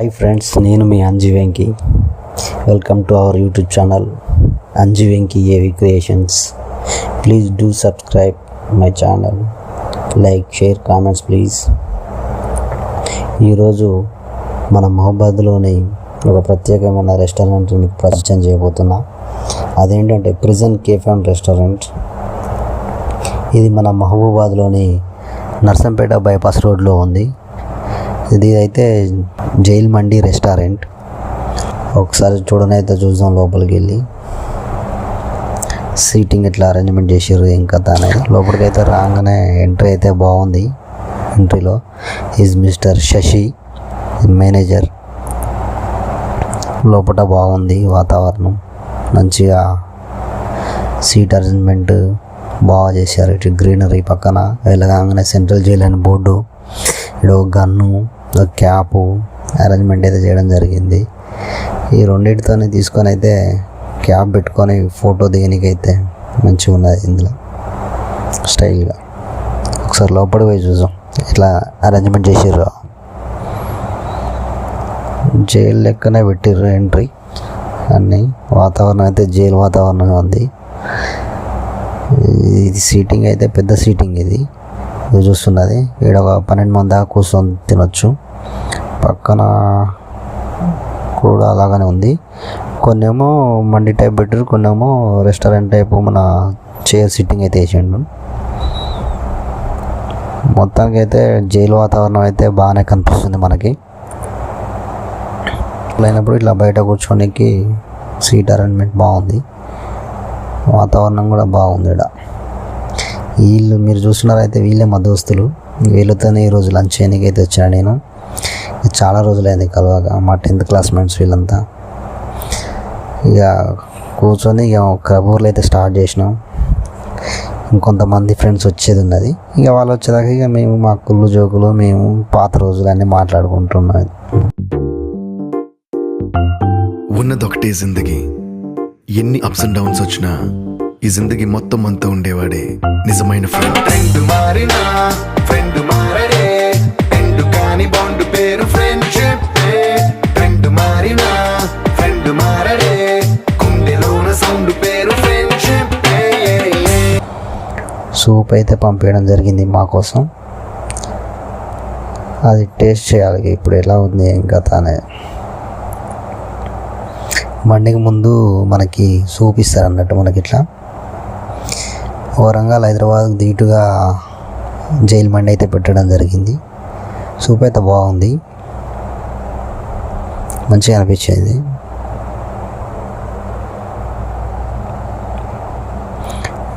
Hi friends నేను మీ Anji Venki. Welcome to our YouTube channel Anji Venki AV creations please do subscribe my channel like share comments please ఈరోజు మన మహబాద్లోని ఒక ప్రత్యేకమైన restaurant మీకు పరిచయం చేయబోతున్నా. అదేంటంటే ప్రిజన్ కేఫ్ అండ్ రెస్టారెంట్ ఇది మన మహబూబాద్లోని నర్సంపేట బైపాస్ రోడ్లో ఉంది. ఇది అయితే జైల్ మండి రెస్టారెంట్. ఒకసారి చూడనైతే చూద్దాం లోపలికి వెళ్ళి సీటింగ్ ఇట్లా అరేంజ్మెంట్ చేసారు ఏం కథ అనేది లోపలికి అయితే రాగానే ఎంట్రీ అయితే బాగుంది. ఎంట్రీలో ఈజ్ మిస్టర్ శశి మేనేజర్ లోపల బాగుంది వాతావరణం. మంచిగా సీట్ అరేంజ్మెంట్ బాగా చేశారు. ఇటు గ్రీనరీ పక్కన. వెళ్ళగానే సెంట్రల్ జైల్ అని బోర్డు. ఇక్కడ గన్ను క్యాపు. అరేంజ్మెంట్ అయితే చేయడం జరిగింది. ఈ రెండింటితోనే తీసుకొని అయితే క్యాప్ పెట్టుకొని ఫోటో దిగనికైతే మంచిగా ఉన్నది ఇందులో స్టైల్గా. ఒకసారి లోపలికి పోయి చూసాం ఇట్లా అరేంజ్మెంట్ చేసిర్రు. జైలు లెక్కనే పెట్టిర్రు ఎంట్రీ అన్నీ. వాతావరణం అయితే జైలు వాతావరణం ఉంది. ఇది సీటింగ్ అయితే పెద్ద సీటింగ్ ఇది. ఇది చూస్తున్నది. ఇక్కడ ఒక పన్నెండు మంది దాకా కూర్చొని తినొచ్చు. పక్కన కూడా అలాగనే ఉంది. కొన్నేమో మండి టైప్ పెట్టారు కొన్నేమో రెస్టారెంట్ టైప్ మన చైర్ సిట్టింగ్ అయితే వేసిండు. మొత్తానికి అయితే జైలు వాతావరణం అయితే బాగానే కనిపిస్తుంది మనకి. అయినప్పుడు ఇట్లా బయట కూర్చోనికి సీట్ అరేంజ్మెంట్ బాగుంది. వాతావరణం కూడా బాగుంది ఇక్కడ వీళ్ళు మీరు చూస్తున్నారైతే వీళ్ళే మా దోస్తులు వీళ్ళతోనే ఈరోజు లంచ్ చేయడానికి అయితే వచ్చాను నేను. చాలా రోజులైంది కలవగా. మా టెన్త్ క్లాస్మేట్స్ వీళ్ళంతా. ఇక కూర్చొని ఇక కబూర్లు అయితే స్టార్ట్ చేసినాం. ఇంకొంతమంది ఫ్రెండ్స్ వచ్చేది ఉన్నది. ఇక వాళ్ళు వచ్చేదాకా ఇక మేము మా కుళ్ళు జోకులు మేము పాత రోజులన్నీ మాట్లాడుకుంటున్నాం. ఉన్నదొకటే జిందగీ. ఎన్ని అప్స్ అండ్ డౌన్స్ వచ్చినా ఈ జిందగీ మొత్తం అంతా ఉండేవాడే నిజమైన ఫ్రెండ్ సూప్ అయితే పంపించడం జరిగింది మా కోసం. అది టేస్ట్ చేయాలి ఇప్పుడు ఎలా ఉంది ఇంకా కథ బండికి మండికి ముందు మనకి సూప్ ఇస్తారు అన్నట్టు మనకి ఇట్లా వరంగల్ హైదరాబాద్ దీటుగా జైలు మండి అయితే పెట్టడం జరిగింది. సూప్ అయితే బాగుంది. మంచిగా అనిపించేది.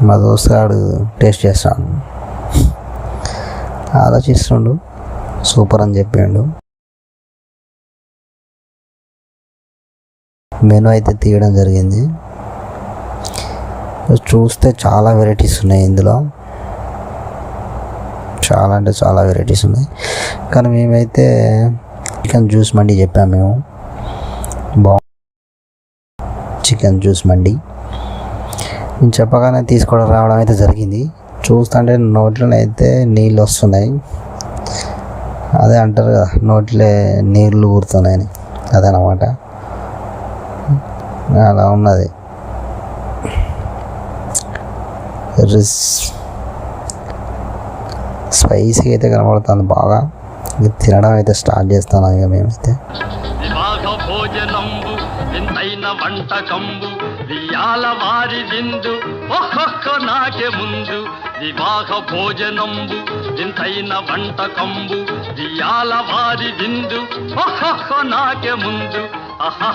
మా దోస్తుగాడు టేస్ట్ చేస్తాడు ఆలోచిస్తుండు సూపర్ అని చెప్పిండు. మెనూ అయితే తీయడం జరిగింది. చూస్తే చాలా వెరైటీస్ ఉన్నాయి ఇందులో. చాలా అంటే చాలా వెరైటీస్ ఉన్నాయి. కానీ మేమైతే చికెన్ జ్యూస్ మండి చెప్పాము మేము. బా చికెన్ జ్యూస్ మండి. నేను చెప్పగానే తీసుకోవడం రావడం అయితే జరిగింది. చూస్తుంటే నోట్లోనే అయితే నీళ్ళు వస్తున్నాయి అదే అంటారు కదా నోట్లే నీళ్ళు ఊరుతున్నాయని. అదనమాట. అలా ఉన్నది. రిస్ స్పైసీ అయితే కనబడుతుంది బాగా. తినడం అయితే స్టార్ట్ చేస్తాను ఇక మేమైతే. వంటకంబు దియాల వారి విందు ఒక్కొక్క నాకే ముందు వివాహ భోజనంబు వింతైన వంటకంబు దియాల వారి విందు ఒక్కొక్క నాకే ముందు. ఆహా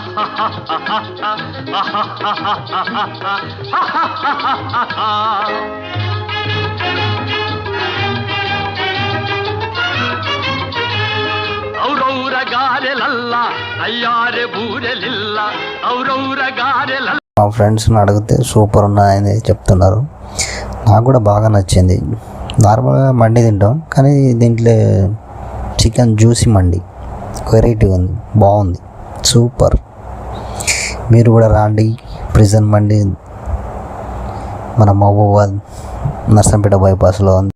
మా ఫ్రెండ్స్ని అడిగితే సూపర్ ఉన్నాయని చెప్తున్నారు. నాకు కూడా బాగా నచ్చింది. నార్మల్గా మండి తింటాం కానీ దీంట్లో చికెన్ జ్యూసీ మండి. వెరైటీ ఉంది బాగుంది సూపర్. మీరు కూడా రాండి ప్రిజన్ మండి మన మహబూబాద్ నర్సంపేట బైపాస్లో ఉంది.